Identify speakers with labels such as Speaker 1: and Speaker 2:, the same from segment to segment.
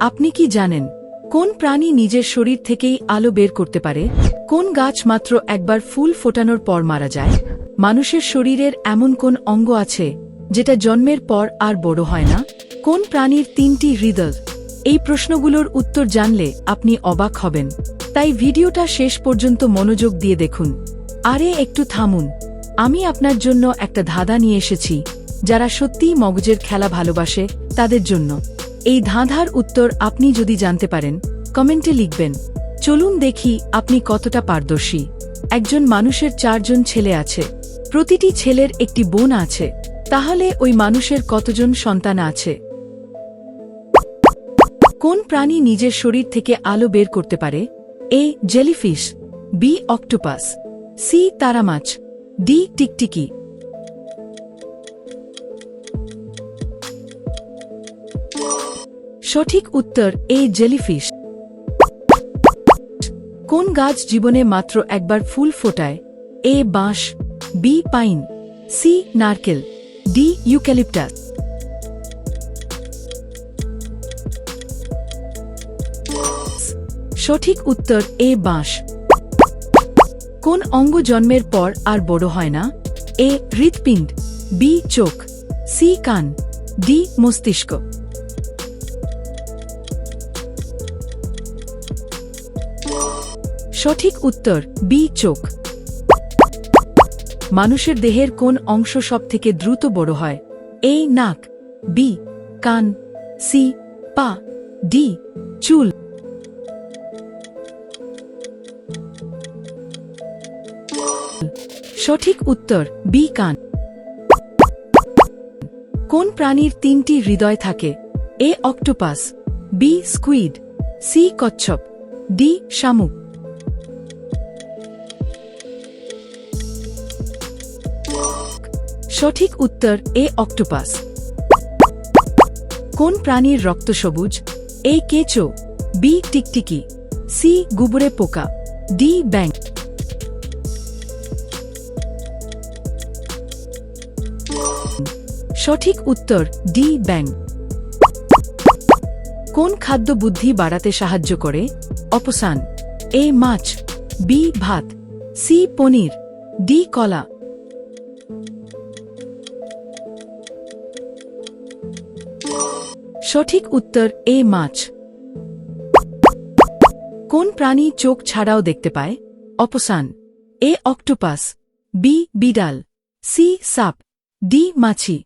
Speaker 1: আপনি কি জানেন, কোন প্রাণী নিজের শরীর থেকেই আলো বের করতে পারে? কোন গাছ মাত্র একবার ফুল ফোটানোর পর মারা যায়? মানুষের শরীরের এমন কোন অঙ্গ আছে, যেটা জন্মের পর আর বড় হয় না? কোন প্রাণীর তিনটি হৃদয়? এই প্রশ্নগুলোর উত্তর জানলে আপনি অবাক হবেন। তাই ভিডিওটা শেষ পর্যন্ত মনোযোগ দিয়ে দেখুন। আরে একটু থামুন। আমি আপনার জন্য একটা ধাঁধা নিয়ে এসেছি, যারা সত্যিই মগজের খেলা ভালোবাসে তাদের জন্য। এই ধাঁধার উত্তর আপনি যদি জানতে পারেন, কমেন্টে লিখবেন, চলুন দেখি আপনি কতটা পারদর্শী। একজন মানুষের চারজন ছেলে আছে, প্রতিটি ছেলের একটি বোন আছে, তাহলে ওই মানুষের কতজন সন্তান আছে? কোন প্রাণী নিজের শরীর থেকে আলো বের করতে পারে? A, jellyfish, B, octopus, C, তারামাছ, D, টিকটিকি। সঠিক উত্তর এ জেলিফিশ। কোন গাছ জীবনে মাত্র একবার ফুল ফোটায়? এ, বাঁশ, বি, পাইন, সি, নারকেল, ডি, ইউক্যালিপটাস। সঠিক উত্তর, এ, বাঁশ। কোন অঙ্গ জন্মের পর আর বড় হয় না? এ, হৃৎপিণ্ড, বি, চোখ, সি, কান, ডি, মস্তিষ্ক। সঠিক উত্তর, বি, চোখ। মানুষের দেহের কোন অংশ সব থেকে দ্রুত বড় হয়? এ, নাক, বি, কান, সি, পা, ডি, চুল। সঠিক উত্তর, বি, কান। কোন প্রাণীর তিনটি হৃদয় থাকে? A, octopus, B, squid, C, কচ্ছপ, ডি, শামুক। সঠিক উত্তর, এ অক্টোপাস। কোন প্রাণীর রক্ত সবুজ? এ কেঁচো, বি টিকটিকি, সি গুবরে পোকা, ডি ব্যাং সঠিক উত্তর, ডি ব্যাং কোন খাদ্য বুদ্ধি বাড়াতে সাহায্য করে? অপসান। এ মাছ, বি ভাত, সি পনির, ডি কলা। সঠিক উত্তর, এ মাছ। কোন প্রাণী চোখ ছাড়াও দেখতে পায়? অপসান। A octopus. বি বিড়াল। সি সাপ। ডি মাছি।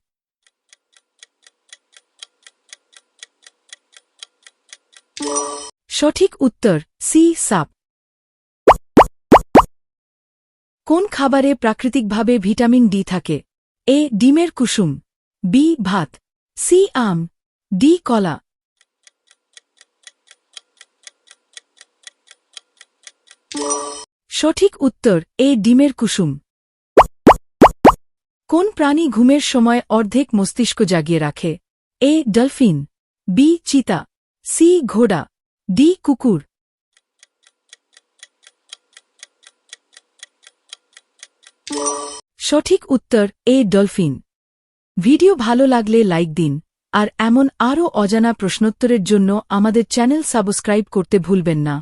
Speaker 1: সঠিক উত্তর, সি সাপ। কোন খাবারে প্রাকৃতিকভাবে ভিটামিন ডি থাকে? এ ডিমের কুসুম। বি ভাত। সি আম। ডি কলা। সঠিক উত্তর, এ ডিমের কুসুম। কোন প্রাণী ঘুমের সময় অর্ধেক মস্তিষ্ক জাগিয়ে রাখে? এ ডলফিন, বি চিতা, সি ঘোড়া, ডি কুকুর। সঠিক উত্তর, এ ডলফিন। ভিডিও ভালো লাগলে লাইক দিন। আর এমন আরও অজানা প্রশ্নোত্তরের জন্য আমাদের চ্যানেল সাবস্ক্রাইব করতে ভুলবেন না।